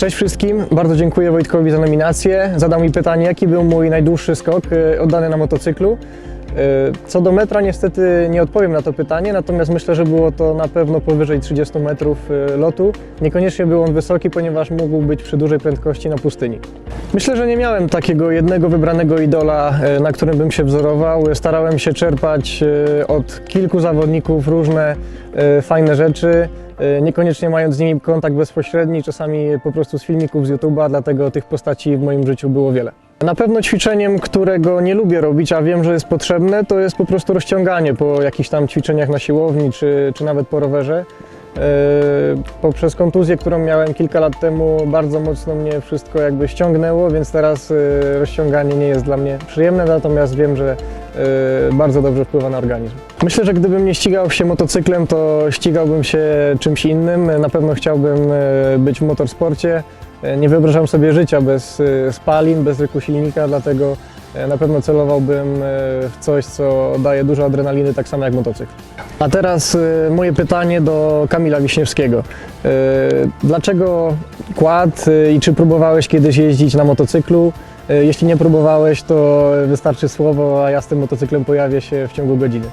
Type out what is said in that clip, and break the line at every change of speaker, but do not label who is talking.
Cześć wszystkim, bardzo dziękuję Wojtkowi za nominację. Zadał mi pytanie, jaki był mój najdłuższy skok e, oddany na motocyklu. E, Co do metra niestety nie odpowiem na to pytanie, natomiast myślę, że było to na pewno powyżej 30 metrów e, lotu. Niekoniecznie był on wysoki, ponieważ mógł być przy dużej prędkości na pustyni. Myślę, że nie miałem takiego jednego wybranego idola, e, na którym bym się wzorował. Starałem się czerpać od kilku zawodników różne fajne rzeczy, niekoniecznie mając z nimi kontakt bezpośredni, czasami po prostu z filmików z YouTube'a, dlatego tych postaci w moim życiu było wiele. Na pewno ćwiczeniem, którego nie lubię robić, a wiem, że jest potrzebne, to jest po prostu rozciąganie po jakichś tam ćwiczeniach na siłowni czy, czy nawet po rowerze. E, Poprzez kontuzję, którą miałem kilka lat temu, bardzo mocno mnie wszystko jakby ściągnęło, więc teraz e, rozciąganie nie jest dla mnie przyjemne, natomiast wiem, że bardzo dobrze wpływa na organizm. Myślę, że gdybym nie ścigał się motocyklem, to ścigałbym się czymś innym. Na pewno chciałbym e, być w motorsporcie. E, Nie wyobrażam sobie życia bez spalin, bez ryku silnika, dlatego na pewno celowałbym w coś, co daje dużo adrenaliny, tak samo jak motocykl. A teraz moje pytanie do Kamila Wiśniewskiego. Dlaczego e, i czy próbowałeś kiedyś jeździć na motocyklu? E, Jeśli nie próbowałeś, to wystarczy słowo, a ja z tym motocyklem pojawię się w ciągu godziny.